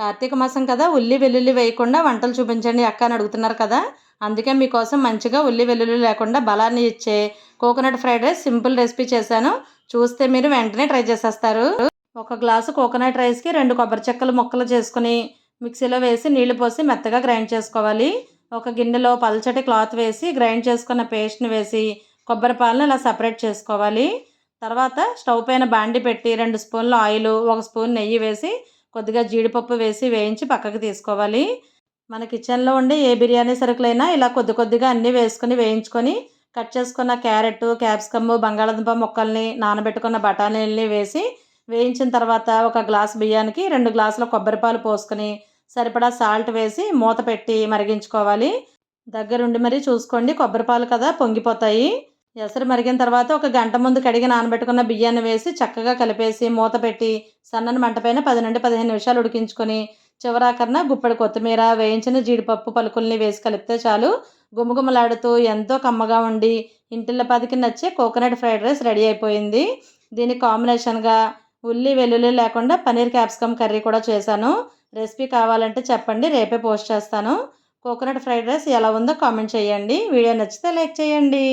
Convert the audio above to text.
కార్తీక మాసం కదా ఉల్లి వెల్లుల్లి వేయకుండా వంటలు చూపించండి అక్క అని అడుగుతున్నారు కదా. అందుకే మీకోసం మంచిగా ఉల్లి వెల్లుల్లి లేకుండా బలాన్ని ఇచ్చే coconut fried rice simple recipe చేశాను. చూస్తే మీరు వెంటనే ట్రై చేసేస్తారు. ఒక గ్లాసు కోకోనట్ రైస్కి రెండు కొబ్బరి చెక్కలు ముక్కలు చేసుకుని మిక్సీలో వేసి నీళ్ళు పోసి మెత్తగా గ్రైండ్ చేసుకోవాలి. ఒక గిన్నెలో పల్చటి క్లాత్ వేసి గ్రైండ్ చేసుకున్న పేస్ట్ని వేసి కొబ్బరి పాలను ఇలా సపరేట్ చేసుకోవాలి. తర్వాత స్టవ్ పైన బాండి పెట్టి రెండు స్పూన్ల ఆయిల్ ఒక స్పూన్ నెయ్యి వేసి కొద్దిగా జీడిపప్పు వేసి వేయించి పక్కకు తీసుకోవాలి. మన కిచెన్లో ఉండే ఏ బిర్యానీ సరుకులైనా ఇలా కొద్ది కొద్దిగా అన్నీ వేసుకొని వేయించుకొని కట్ చేసుకున్న క్యారెట్ క్యాప్సికమ్ బంగాళదుంప ముక్కల్ని నానబెట్టుకున్న బఠానీలని వేసి వేయించిన తర్వాత ఒక గ్లాస్ బియ్యానికి రెండు గ్లాసుల కొబ్బరిపాలు పోసుకొని సరిపడా సాల్ట్ వేసి మూత పెట్టి మరిగించుకోవాలి. దగ్గరుండి మరీ చూసుకోండి కొబ్బరిపాలు కదా పొంగిపోతాయి. ఎసరు మరిగిన తర్వాత ఒక గంట ముందు కడిగి నానబెట్టుకున్న బియ్యాన్ని వేసి చక్కగా కలిపేసి మూత పెట్టి సన్నని మంటపైన పది నుండి పదిహేను నిమిషాలు ఉడికించుకొని చివరాకరన గుప్పెడు కొత్తిమీర వేయించిన జీడిపప్పు పలుకుల్ని వేసి కలిపితే చాలు. గుమగుమలాడుతూ ఎంతో కమ్మగా ఉండి ఇంటిళ్ళ పదికి నచ్చే కోకోనట్ ఫ్రైడ్ రైస్ రెడీ అయిపోయింది. దీని కాంబినేషన్గా ఉల్లి వెల్లుల్లి లేకుండా పన్నీర్ క్యాప్సికమ్ కర్రీ కూడా చేశాను. రెసిపీ కావాలంటే చెప్పండి రేపే పోస్ట్ చేస్తాను. కోకోనట్ ఫ్రైడ్ రైస్ ఎలా ఉందో కామెంట్ చేయండి. వీడియో నచ్చితే లైక్ చేయండి.